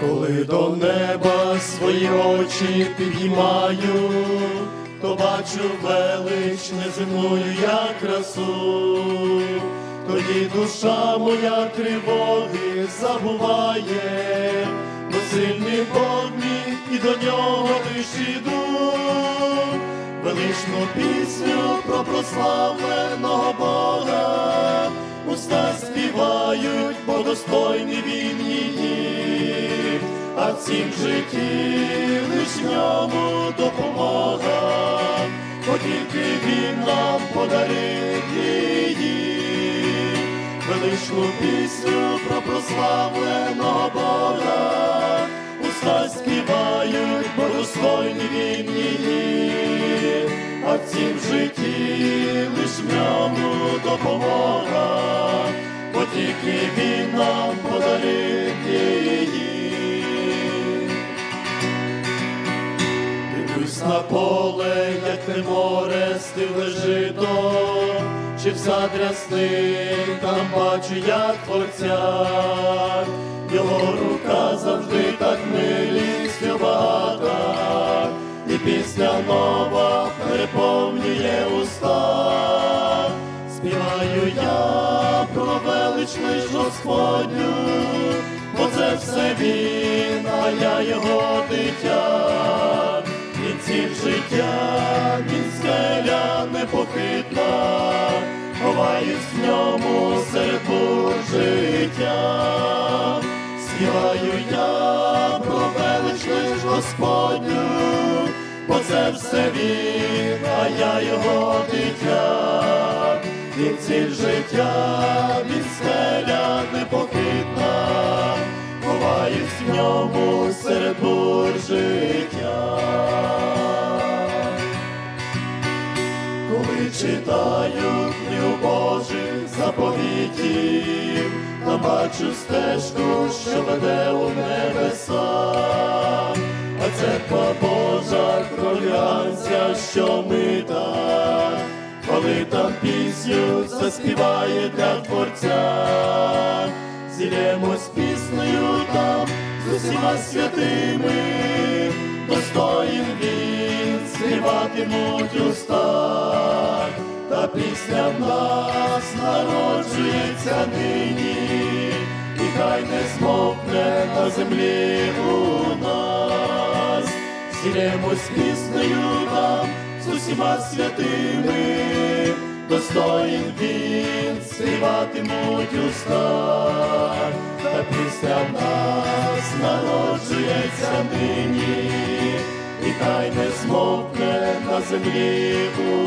Коли до неба свої очі підіймаю, то бачу велич неземною я красу, тоді душа моя тривоги забуває, бо сильний Бог мій і до нього лиш іду, величну пісню про прославленого Бога, уста співають, бо достойний він її, а цім житті лиш ньому допомога, бо тільки він нам подарив її, величну пісню про прославленого Бога, уста співають, бо достойний він її, а цім житті лиш ньому допомога, бо тільки він нам подарив на поле, як те море жито, чи в задрясник там бачу, як творця, його рука завжди так милістю багата, і пісня нова переповнює уста, співаю я про величний Господню, бо це все він, а я його дитя, ньому бур життя, співаю я про величний ж Господню, бо це все він, а я його дитя, він ціль життя, він скеля непохитна, ховаюсь в ньому серед бур життя. Коли читаю книгу Божих заповітів, там бачу стежку, що веде у небеса, а церква Божа кров'янця, що мита, коли там пісню заспіває для творця, зілємось піснею там з усіма святими, достоїн він співатимуть уста, та пісня в нас народжується нині, і хай не змовкне на землі у нас, зілємось піснею там з усіма святими, достоїн він співатимуть уста, та пісня в нас народжується нині, і хай не змовкне на землі у нас.